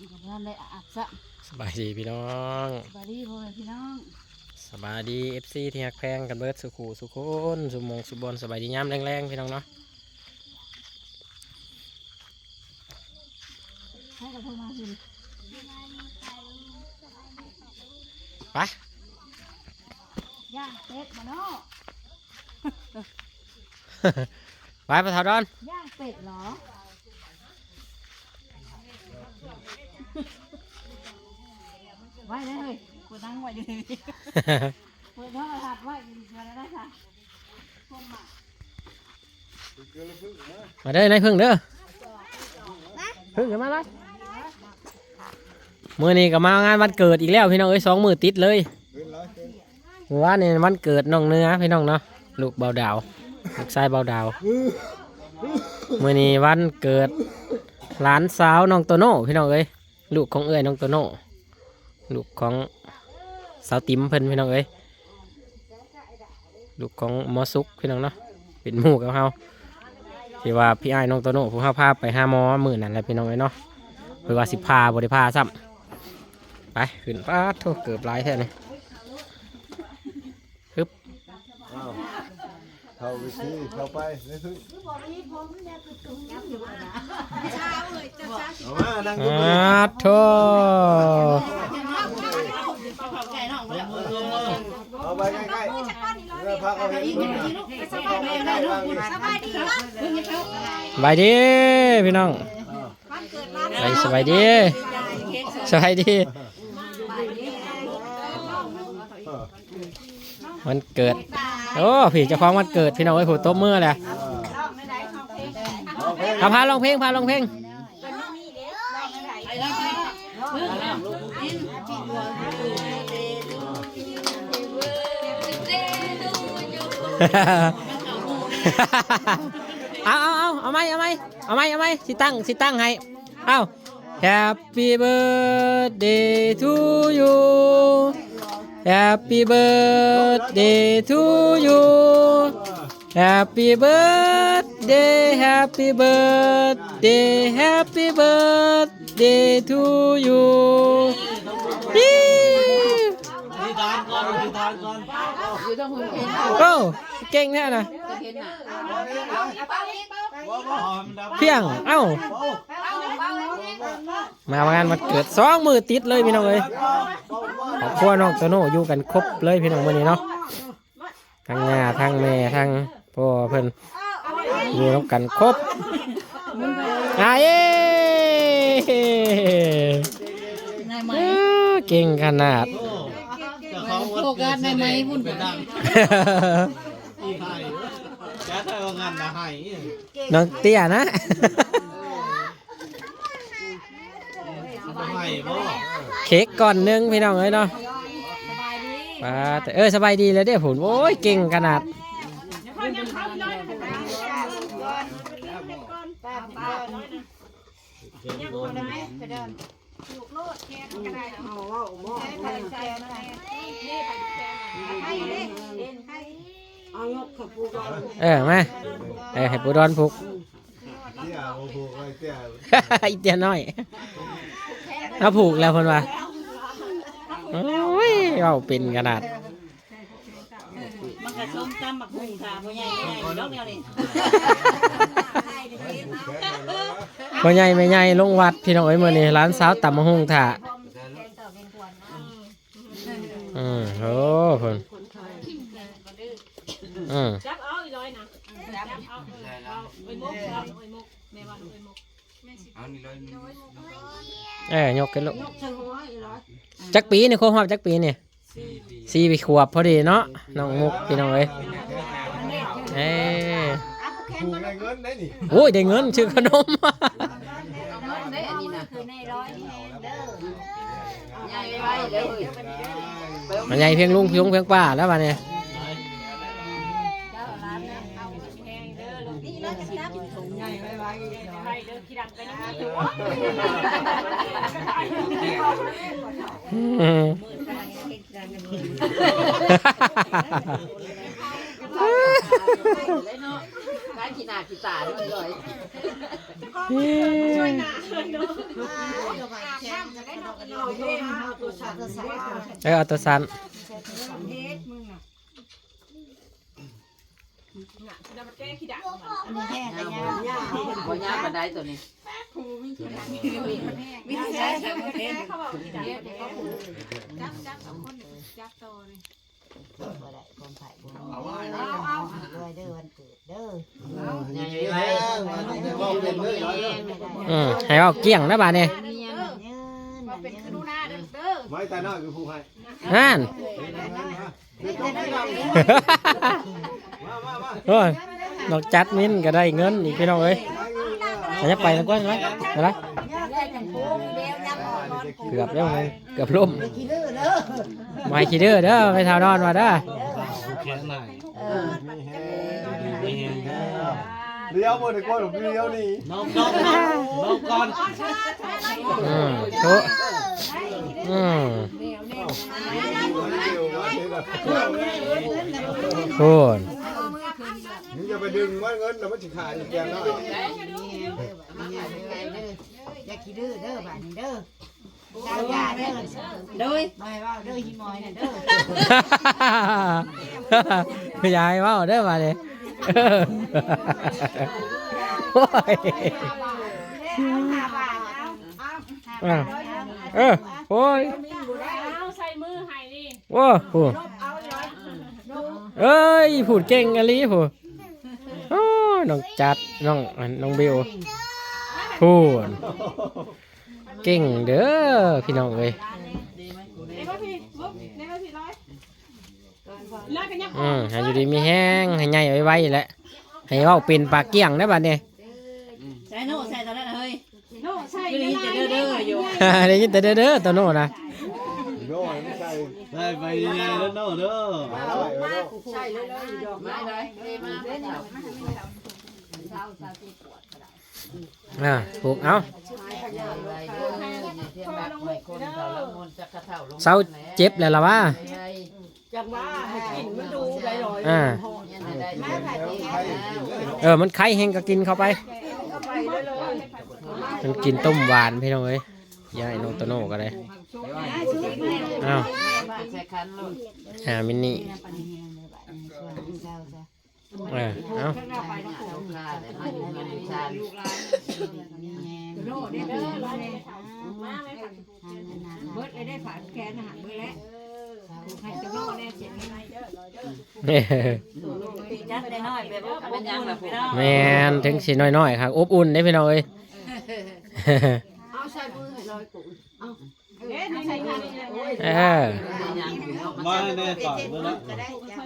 ำกับท่านได้อาบซะสบายดีพี่น้องสบายดีพ่อแม่พี่น้องสบายดีเอฟซีที่ฮักแพงกันเบิดสุขูสุคนสุมงสุบนสบายดีย้ำแรงๆพี่น้องเนาะให้กับพ่อมาสิไปย่างเป็ดมาเนาะไปปะทาดอนย่างเป็ดเหรอ ว้ได้เลยกูนั่งไว้อยู่นี่เปิดโทรศัพท์ไว้อยู่นี่มาแล้วนะค่ะคนมามาเด้อนายพึ่งเด้อพึ่งกันมาเลยมื่อนี้ก็มางานวันเกิดอีกแล้วพี่น้องเอ้ยสองมือติดเลยเมื่อวานนี่วันเกิดน้องเนื้อพี่น้องเนาะลูกเบาดาวลูกชายเบาดาวมื่อนี้วันเกิดหลานสาวน้องโตโน่พี่น้องเอ้ยลูกของเอ้ยน้องโตโน่ ลูกของสาวติ๋มเพิ่นพี่น้องเอ้ยลูกของหมอสุกพี่น้องเนาะเป็นหมู่กับเฮาที่ว่าพี่ไอ้น้องโตโน่ผู้พาพาไปห้าหมอมื่อนั่นแหละพี่น้องเอ้ยเนาะเพื่อว่าสิพาบริพาซ้ำไปขึ้นป้าดโทษเกือบหลายแท้นี่ อ้าว เข้าไปสิเข้าไปนี่คือเอามานั่งดูอ้าโทเอาไปใกล้ๆแล้วพักเอาเห็นมือสบายดีสบายดีสบายดีพี่น้องไปสบายดีสบายดีวันเกิด โอ้พี่เจะคล้าของวันเกิดพี่น้องไอ้ยผู้โต๊ะมือแหละเอาเพลงพาพาลองเพลงพาลองเพลงเอาเอาเอาเอาไหมเอาไหมเอาไหมเอาไหมสิตั้งสิตั้งให้เอา Happy birthday to you Happy birthday to you Happy birthday Happy birthday Happy birthday to you ฮิโอ้เก่งแน่นะเพียง เอ้า มางานมันเกิดสองมือติดเลยพี่น้องเลย ครอบครัวน้องโตโน่อยู่กันครบเลยพี่น้องวันนี้เนาะทั้งงาทั้งแม่ทั้งพ่อเพิ่นอยู่กันครบอาเย้เอ้เก่งขนาดโฟกัสในไม้พุ่นเป็นดังอีไข่แจ๊คไทยว่างานนะไห้น้องเตี้ยนะ ไห้บ่ เค้กก่อนหนึงพี่น้องเอ้ยเนาะปาแต่เออสบายดีแล้วเด้อผมโอ้ยเก่งขนาดเออมาเออให้ปูดอนผูกเตี้ยโอ้โหไอ้เตี้ยอีเตียน้อยเอาผูกแล้วเพิ่นว่า โอ้ยเอาเป็นขนาดมันก็ส้มตำบักหุ่งค่ะพ่อใหญ่ใหญ่ดอกเดียวนี่พ่อใหญ่แม่ใหญ่ลงวัดพี่น้องเอ้ยมื้อนี้ร้านสาวตำมะฮุ่งถ่าอืมโอ้เพิ่นอืมจับเอาอีร้อยนะจับเอาเอาไอ้มุกเอาไอ้มุกแม่ว่าไอ้มุก เอ้ยยกขึ้นลูกจักปีนี่ครบรอบจักปีนี่สี่ปีขวบพอดีเนาะน้องมุกพี่น้องเอ้ยเอ้ยผูกได้เงินได้นี่โอ้ยได้เงินชื่อขนมมันใหญ่เพียงลุงเพียงเพียงป้าแล้ว บ้านี้ไข่เด้อขี้ดังไปนะถืออืมได้ขี้หนาขี้ตาด้วยเลยช่วยงานเออเอาตัวสัน จะมาแก้ขี้ดักบ่ยากปานใดตัวนี้วิธีแก้เขาบอกขี้ดักจับจับสองคนจับโตเลยเอาไว้เอาเอาไงไว้บอกเป็นเลยร้อยเด้ออืมให้เอาเกลี้ยงนะบาดนี้มาเป็นคือดูหน้าเด้อเด้อไม้ตาหน้าคือผู้ให้นั่น มามามา โอ้ยดอกจัดมินก็ได้เงินอีกพี่น้องเอ้ยอันนี้ไปแล้วก็ไหมเดี๋ยวนะเกือบแล้วไงเกือบล่มไม่ขี้ดื้อเด้อไปท่านอนมาเด้อเลี้ยวบนไอ้ก้อนผมเลี้ยวนี่น้องน้องน้องก่อนอืมทุอืมเลี้ยวมาเลย นะพูนนี่จะไปดึงว่าเงินแล้วมันจะขาดอีกอย่างน้อยอย่าขี้ดื้อเด้อบ้านนี้เด้อเจ้าอย่าเด้อโดยไม่ว่าเด้อหิมอยน่ะเด้อยายเว่าได้อมาเลยโอ้ยห้าบาทเอาอะเออโอ้ยเอาใส่มือให้นี่โอ้โหเอ้ยพูดเก่งอะไรพูดโอ้ย น้องจัดน้องน้องบิวพูดเก่งเด้อพี่น้องเลยในก็พี่บุ๊กในก็พี่ร้อยเลิกกันยังอืมให้อยู่ดีมีแห้งให้ใหญ่ไว้ๆแหละให้เว่าเป็นปากเกี้ยงได้อบัดนี้ใส่โน่ใส่ตอนนั้นเฮ้ยโน่ใช่คือนี่จะเด้อเด้ออยู่ได้ยินแต่เด้อเด้อตัวโน่นะโน่ไม่ใช่ได้ไปยังไงแล้วเนาะเด้อมาไว้ไว้โน่ไม่ ได้มาเล่นเอาอ่าถูกเอาเศร้าเจ็บแล้วล่ะวะจังว่าให้กินมันดูได้ลอยอ่าเออมันไข่เฮงก็กินเข้าไปมันกินต้มหวานพี่น้องเอ้ยยายน้องโตโน่ก็ได้อ้าวอ่ามินนี่ เออเอาโน่ได้เด้อมาเลยมาไหมค่ะเบิดเลยได้ฝาแขนอาหารเบิดแล้วให้จะโน่แน่เจ็บไหมจัดได้น้อยแบบว่าเป็นยังแบบพี่น้องแมนถึงสิน้อยๆครับอบอุ่นได้พี่น้องเอ้ยเอาใส่มือให้ลอยกุ้งเอ๊ะใส่กันนี่ เออมาแน่ก่อนเมื่อละก็ได้จ้ะ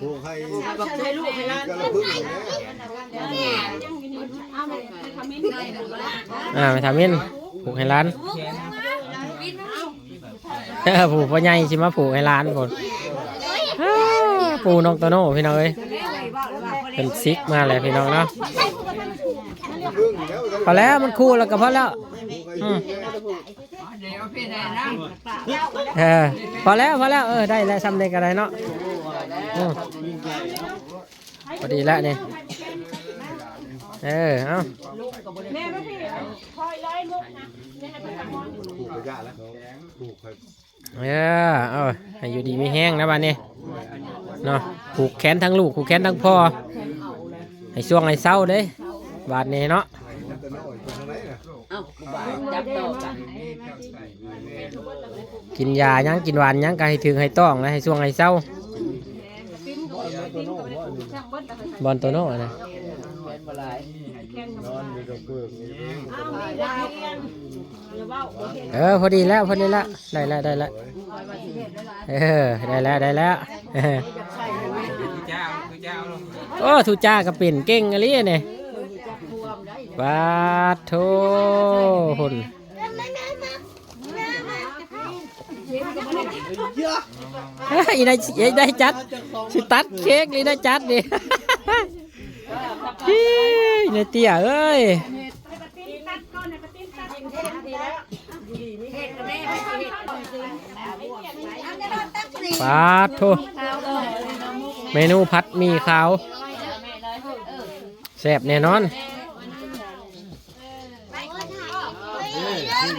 ผู้ให้บอกใช้ลูกให้ร้านกระพึ่งเนี่ยเอาไปทำมิ้นได้หรือเปล่าไปทำมินผูกให้ร้านผูกพ่อใหญ่สิมาผูกให้ร้านคนปูน้องตโน่พี่น้องเอ้ยเป็นซิกมาเลยพี่น้องเนาะพอแล้วมันคู่แล้วก็พอแล้ว เออพอแล้วพอแล้วเออได้แล้วซ้ำได้ก็ได้เนาะพอดีแล้วนี่เออเอาแม่ก็พี่คอยร้อยมุกนะเนี่ยให้ไปทำมอนผูกกระยาแล้วผูกไปเออเอาให้อยู่ดีไม่แห้งนะบ้านนี้เนาะผูกแขนทั้งลูกผูกแขนทั้งพ่อให้ช่วงให้เศร้าเด้บาดนี้เนาะ จับโตกันกินยายังกินหวานยังก็ให้ถึงให้ต้องนะให้ช่วงให้เศร้าบอลโตโน่นะนอนอยู่ตรงเปลือกเอามีได้เรียนหรือว่าโอเคเออพอดีแล้วพอดีแล้วได้แล้วได้แล้วเออได้แล้วได้แล้วเออโอ้ทูจ้าก็เป็นเก่งอะไรเนี่ย บาดโทหุ่นอีได้อีได้จัดสิตัดเค้กนี่ได้จัดดิฮี่ในเตี้ยเอ้ยปาดโทเมนูผัดมีขาวแซ่บแน่นอน ถึ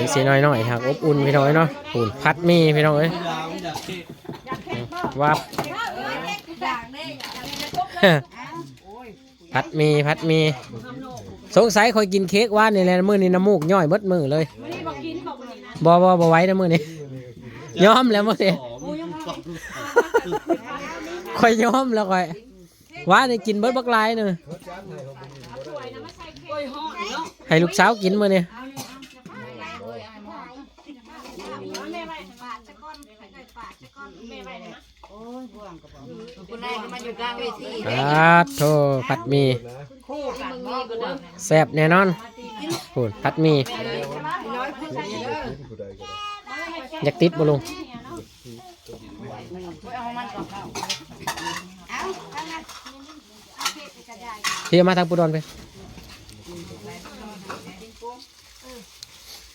ง สีน้อยหน่อยๆครับอบอุ่นพี่น้อยเนาะปูนพัดหมีพี่น้องเอ้ยยาวมันอยากที่วับพัดหมีพัดหมี สงสัยคอยกินเค้กว่านี่แหละมื้อนี้น้ำมูกย่อยเบิดมือเลยบ่บ่บ่ไหว้นะมื้อนี้ยอมแล้วมื้อนี้ต่อมันต่อคอยยอมแล้วคอยว่านี่กินเบิดบักหลายเนึงให้ลูกสาวกินมื้อนี้ คุณนายก็มาอยู่กลางเวทีอาโทพัดหมีคู่กันมีก็เด้อแซ่บแน่นอนพูดพัดหมีอยากติดบ่ลุงเอามันก่อนเข้าพี่เอามาทางปุดอนไป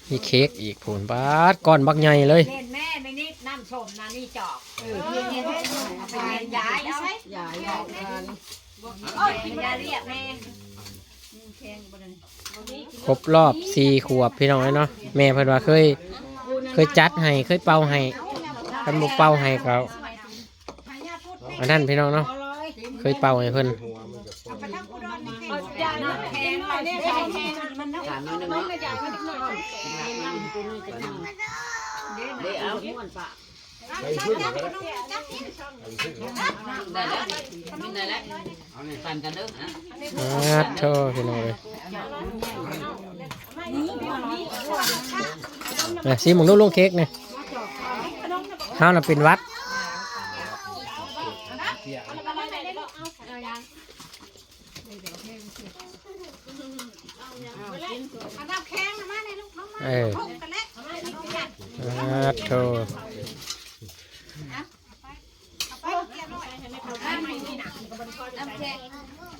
มีเค้กอีกผลบาดก้อนบักใหญ่เลย นแม่ไม่นิดน้ำส้มนานี่จอกเออเย็นเย็นเอาไปเย็นยายเอายายเอาโอ้ยยายเรียกแม่ครบรอบสี่ขวบพี่น้องเลยเนาะแม่เพิ่นว่าเคย เคยจัดให้เคยเป่าให้คันบ่เป่าให้ก็อันนั้นพี่น้องเนาะเคยเป่าให้เพิ่นหัวมัน จะป้องแพงหน่อยเนี่ยแพงแพงมันเนาะถามน้อยนึงมันเ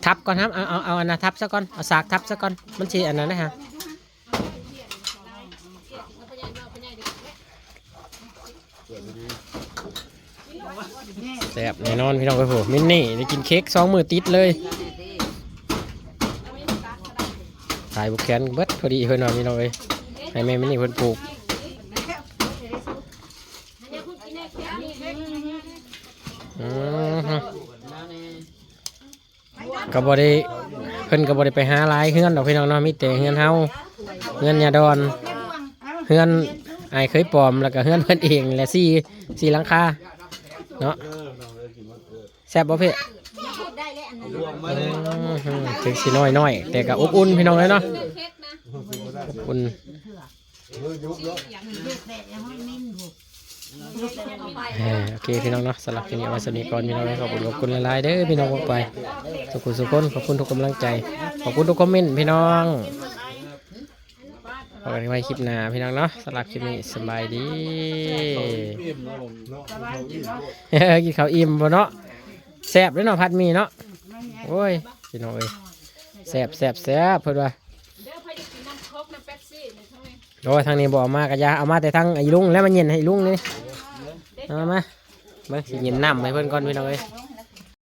ทับก่อนครับ เอาเอาเอาอันนะทับซะก่อน เอาสากทับซะก่อน มันชีอันนั้นนะฮะแซ่บแน่นอนพี่น้องไปผมมินนี่ได้กินเค้กสองมือติดเลยถ่ายบุกแคนเบิดพอดีเพื่อนว่าพี่น้องไปให้แม่มินนี่เพื่อนปลูกอืมฮึ ก็บ่ได้เพิ่นก็บ่ได้ไปหาหลายเฮือนดอกพี่น้องเนาะมีแต่เฮือนเฮาเฮือนยาดอนเฮือนไอ้ายเคยปลอมแล้วก็เฮือนเพิ่นเองแหละสี่สี่หลังคาเนาะแซ่บบ่เพ่รวมมาเลยอืมถึงสิน้อยน้อยๆแต่ก็อบอุ่นพี่น้องเลยเนาะอบอุ่นเฮ้ยยุบเนาะ เออโอเคพี่น้องเนาะสำหรับคลิปนี้เอาไว้สำหรับนี้ก่อนพี่น้องขอบคุณขอบคุณหลายๆเด้อพี่น้องบอกไปสุขุสุขคนขอบคุณทุกกำลังใจ ขอบคุณทุกคอมเมนต์พี่น้องพบกันไว้คลิปหน้าพี่น้องเนาะสำหรับคลิปนี้สบายดีเนาะเขาอิ่มเออกินข้าวอิ่มบ่เนาะแซ่บเลยเนาะผัดหมี่เนาะโอ้ยพี่น้องเอ้ยแซ่บแซ่บแซ่บเพิ่อนว่า โอ้ยทางนี้บอกมากระยาเอามาแต่ทางไอ้ลุงแล้วมันเย็นให้ลุงนี่เอามาเบิ่งสิเย็นน้ำให้เพิ่นก่อนพี่น้องเอ้ย